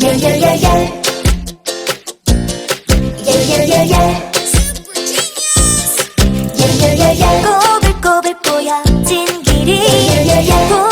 Yeah, yeah, yeah. 꼬불꼬불 꼬여진 길이. 복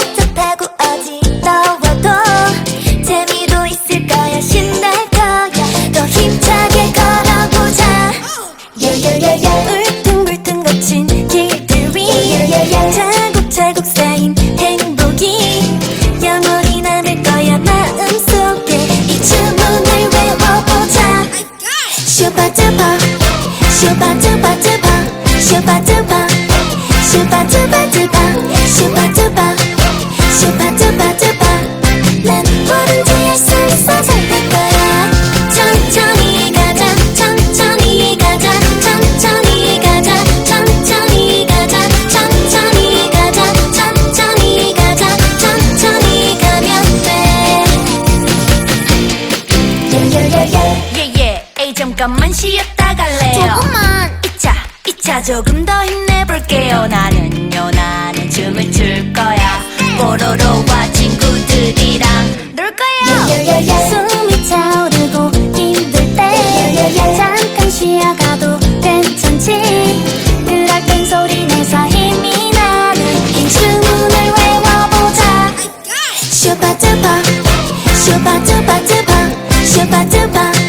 슈퍼두퍼두퍼 잠깐만 쉬었다 갈래요. 조금만. 이차 이차 조금 더 힘내볼게요. 나는요 나는 춤을 출 거야. 뽀로로와 친구들이랑 놀 거예요. 숨이 차오르고 힘들 때. 잠깐 쉬어가도 괜찮지? 그럴 땐 소리 내서 힘이 나는 이 주문을 외워보자. 슈퍼두퍼 슈퍼두퍼두퍼 슈퍼두퍼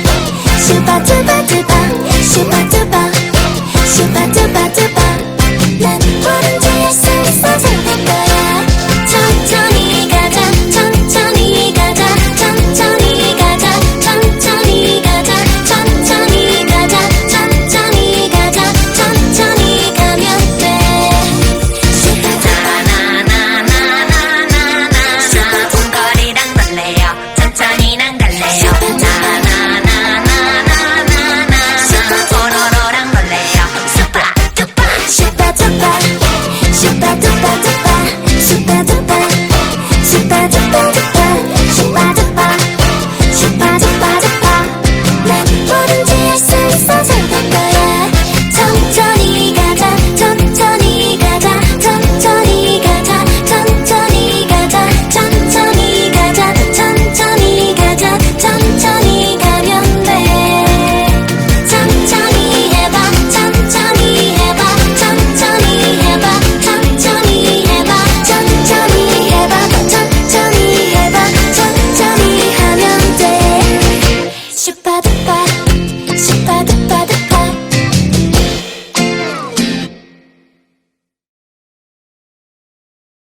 부산이 난 갈래요. 나나.